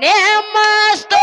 ಮಾಡುವೆ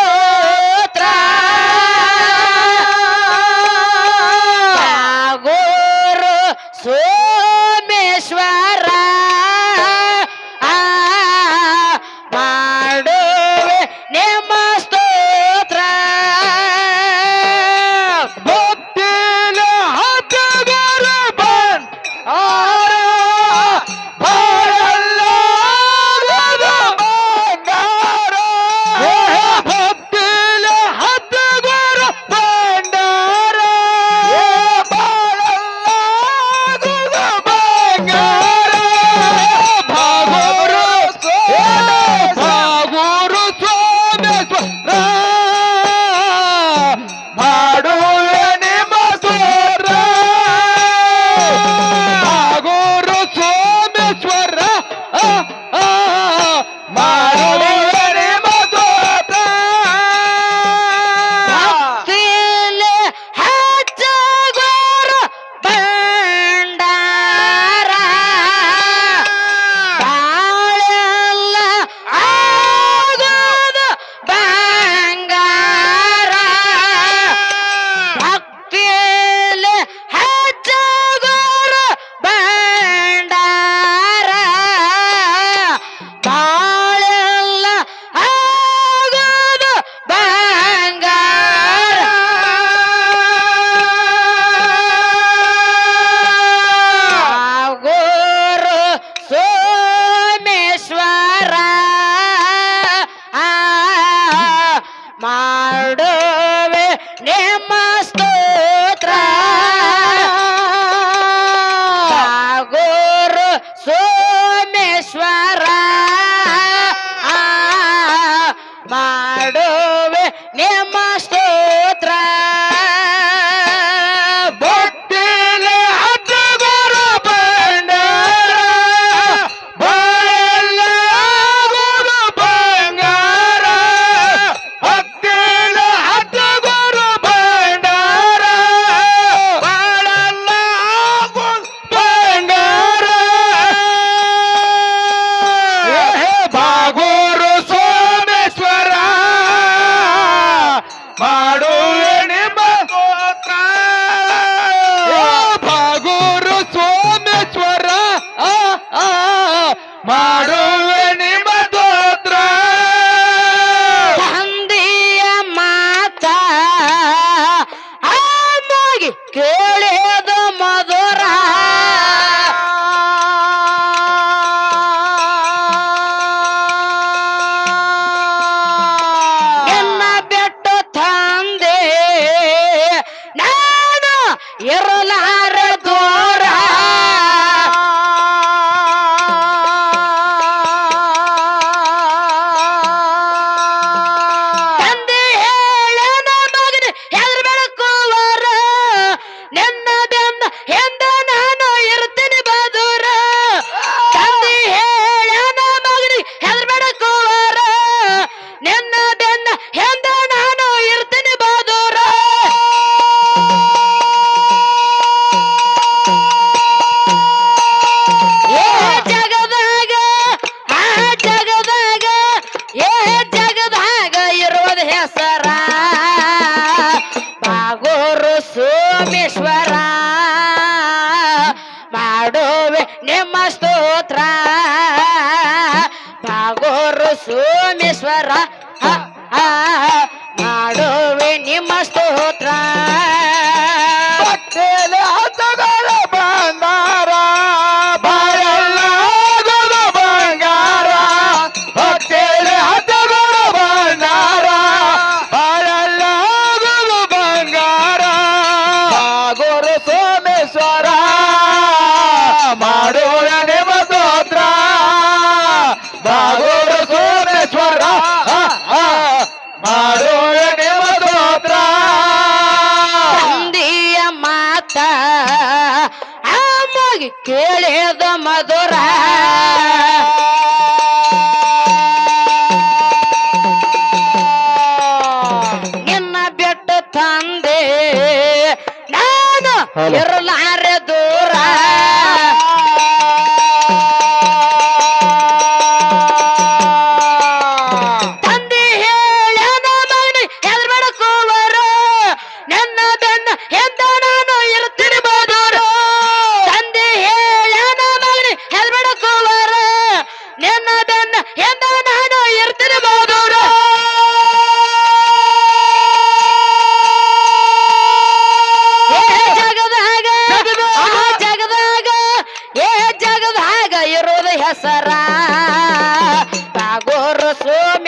ಮಾಡುವೆ ನಿಮ್ಮ ಗೋರು ಸೋಮೇಶ್ವರ ಮಾಡುವೆ ನಿಮ್ಮ ಸ್ತೋತ್ರ. ಸ್ವರ ಮಾಡೋಳನೆ ಮತೋತ್ರ ತಂದಿಯ ಮಾತ ಆಮಾಗಿ ಕೇಳಿದ ಮಧುರ.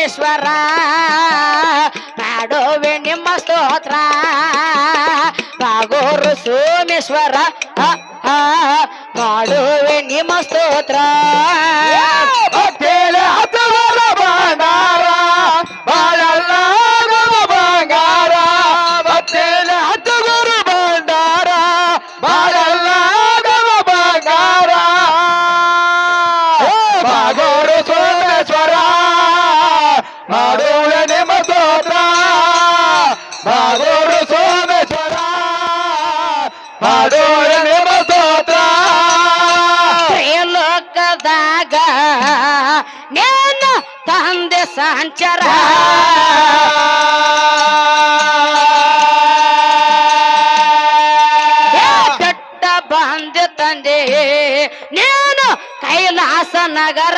ಈಶ್ವರ ಮಾಡುವೆ ನಿಮ್ಮ ಸ್ತೋತ್ರ. ಬಾಗೋರು ಸೋಮೇಶ್ವರ. ಮಾಡುವೆ ನಿಮ್ಮ ಸ್ತೋತ್ರ. ಬಾಗೋರು ಸೋಮೇಶ್ವರ. ಮಾಡೋಳ ನಿಮ್ಮ ತೋಟ ಮಾಡೋರು ಸೋಮೇಶ್ವರ ಮಾಡೋಳ ನಿಮ್ಮ ತೋಟ ಲೋಕದಾಗ ನೇನು ತಂದೆ ಸಂಚರ ಕೆಟ್ಟ ಬಂದೆ ತಂದೆ ನೇನು ಕೈಲಾಸ ನಗರ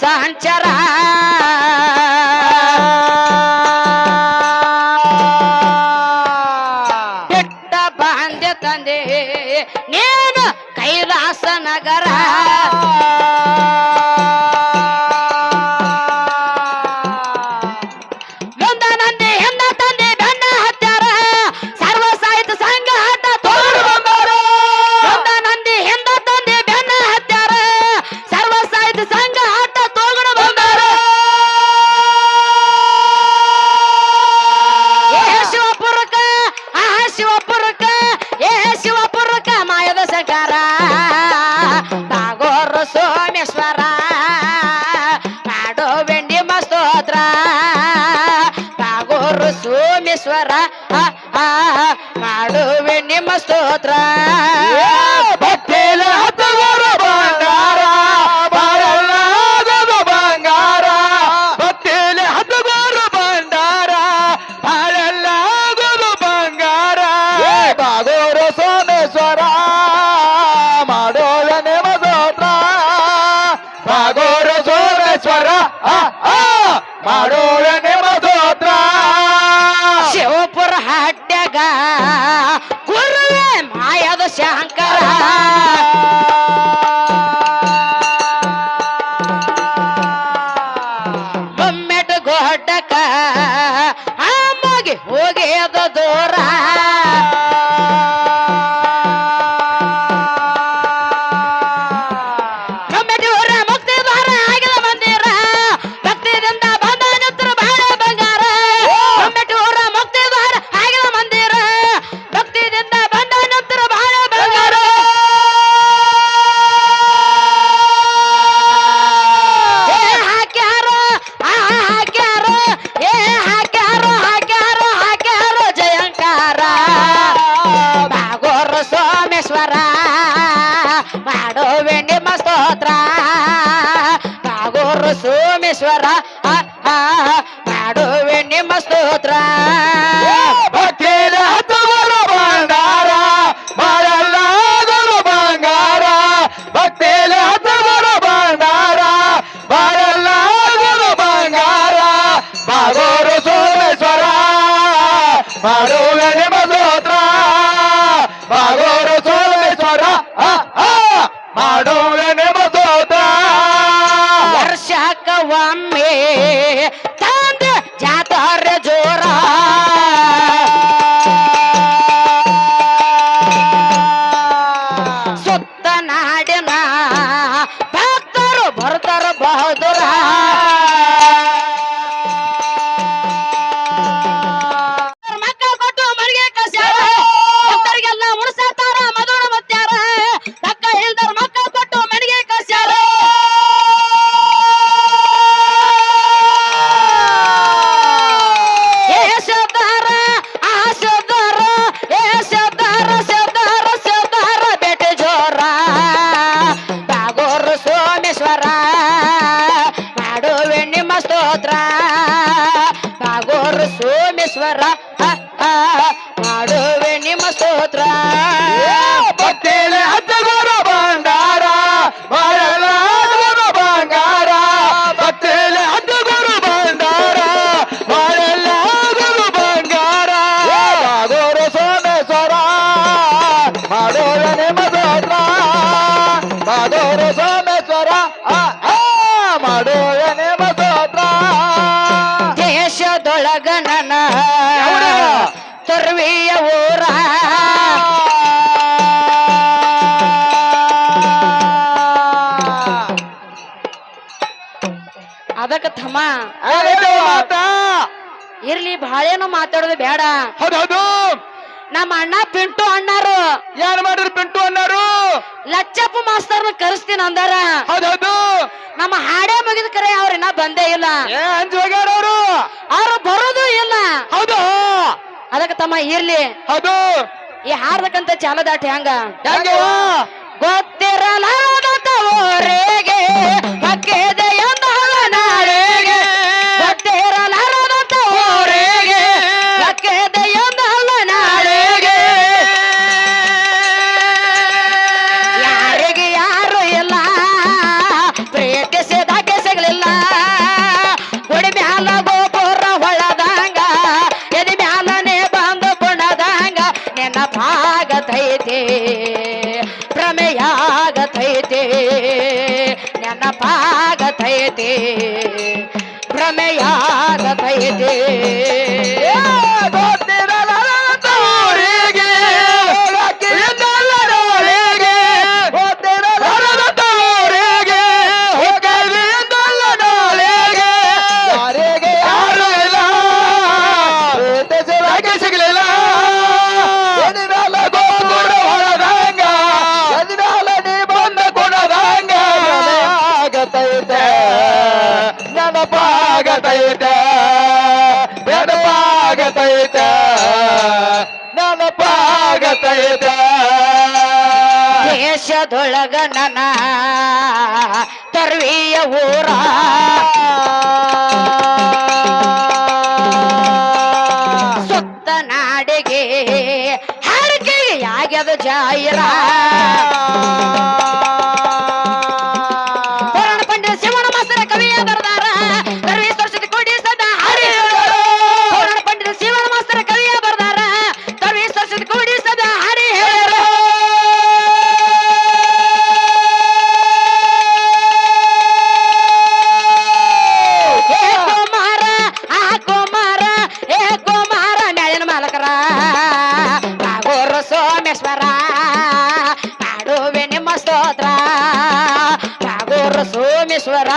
ಸಂಚಾರ ಪರಮೇಶ್ವರ ಮಾಡುವೆ ನಿಮ್ಮ ಸ್ತೋತ್ರ ಬಟ್ಟೆಲ ನಿಮ್ಮ ಸ್ತೋತ್ರ ಬಾಗೋರ ಸೋಮೇಶ್ವರ ಶಿವಪುರ ಹಟ್ಟ್ಯಾಗ ಗುರುವೆ ಮಾಯದ ಶಂಕರ. ಒಮ್ಮೆಟ್ ಗೋಟಕ ಆಮಾಗಿ ಹೋಗಿ ಅದ ದೂರ. ಸೋಮೇಶ್ವರ ಮಾಡುವೆ ನಿಮ್ಮ ಸ್ತೋತ್ರ. ಅದಕ್ಕ ತಮ್ಮ. ಇರ್ಲಿ ಬಾಳೇನು ಮಾತಾಡೋದು ಬೇಡ. ಹೌದೌದು ನಮ್ಮ ಅಣ್ಣ ಪಿಂಟು ಅಣ್ಣಾರು. ಯಾರು ಮಾಡಿದ್ರು ಪಿಂಟು ಅಣ್ಣಾರು? ಲಚ್ಚಪ್ಪ ಮಾಸ್ತರ್ನ ಕರೆಸ್ತೀನಿ ಅಂದಾರ. ಹೌದೌದು ನಮ್ಮ ಹಾಡೆ ಮುಗಿದ ಕರೆ ಅವ್ರ ಇನ್ನ ಬಂದೇ ಇಲ್ಲ. ಅವರು? ಅವ್ರು ಬರೋದು ಇಲ್ಲ. ಹೌದು. ಅದಕ್ಕೆ ತಮ್ಮ ಇರ್ಲಿ. ಹೌದು. ಈ ಹಾಡ್ದಕ್ಕಂತ ಚಾಲದಾಟ ಹೆಂಗ? ಗೊತ್ತಿರಲ್ಲ ನೆನಪಾಗತೈತೆ ಭ್ರಮೆಯಾಗತೈತೆ. ನೆನಪಾಗತೈತೆ ನನ ನೆನಪಾಗತೈತೆ ದೇಶದೊಳಗ ನನ ತರ್ವೀಯ ಊರ. ಸುತ್ತ ನಾಡಿಗೆ ಹರಕೆಯಾಗ್ಯದ ಜಾಯಿರ ಮಹೇಶ್ವರ